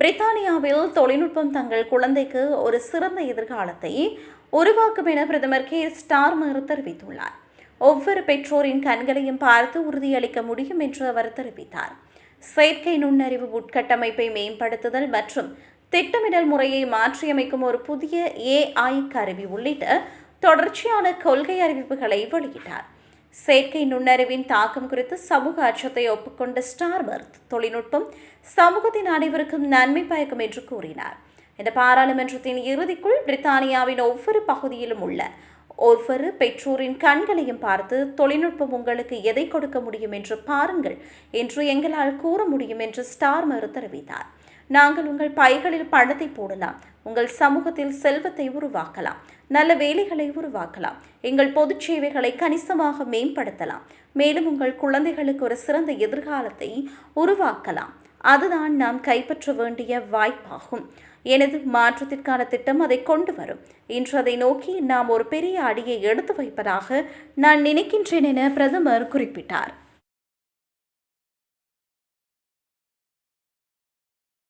பிரித்தானியாவில் தொழில்நுட்பம் தங்கள் குழந்தைக்கு ஒரு சிறந்த எதிர்காலத்தை உருவாக்கும் என பிரதமர் கே. ஸ்டார்மர் தெரிவித்துள்ளார். ஒவ்வொரு பெற்றோரின் கண்களையும் பார்த்து உறுதியளிக்க முடியும் என்று அவர் தெரிவித்தார். செயற்கை நுண்ணறிவு உட்கட்டமைப்பை மேம்படுத்துதல் மற்றும் திட்டமிடல் முறையை மாற்றியமைக்கும் ஒரு புதிய ஏஐ கருவி உள்ளிட்ட தொடர்ச்சியான கொள்கை அறிவிப்புகளை வெளியிட்டார். செயற்கை நுண்ணறிவின் தாக்கம் குறித்து சமூக அச்சத்தை ஒப்புக்கொண்ட ஸ்டார்மர் தொழில்நுட்பம் சமூகத்தின் அனைவருக்கும் நன்மை பயக்கும் என்று கூறினார். இந்த பாராளுமன்றத்தின் இறுதிக்குள் பிரித்தானியாவின் ஒவ்வொரு பகுதியிலும் உள்ள ஒவ்வொரு பெற்றோரின் கண்களையும் பார்த்து தொழில்நுட்பம் உங்களுக்கு எதை கொடுக்க முடியும் என்று பாருங்கள் என்று எங்களால் கூற முடியும் என்று ஸ்டார்மர் தெரிவித்தார். நாங்கள் உங்கள் பைகளில் பணத்தை போடலாம். உங்கள் சமூகத்தில் செல்வத்தை உருவாக்கலாம். நல்ல வேலைகளை உருவாக்கலாம். எங்கள் பொதுச் சேவைகளை கணிசமாக மேம்படுத்தலாம். மேலும் உங்கள் குழந்தைகளுக்கு ஒரு சிறந்த எதிர்காலத்தை உருவாக்கலாம். அதுதான் நாம் கைப்பற்ற வேண்டிய வாய்ப்பாகும். எனது மாற்றத்திற்கான திட்டம் அதை கொண்டு வரும். இன்று அதை நோக்கி நாம் ஒரு பெரிய அடியை எடுத்து வைப்பதாக நான் நினைக்கின்றேன் என பிரதமர் குறிப்பிட்டார்.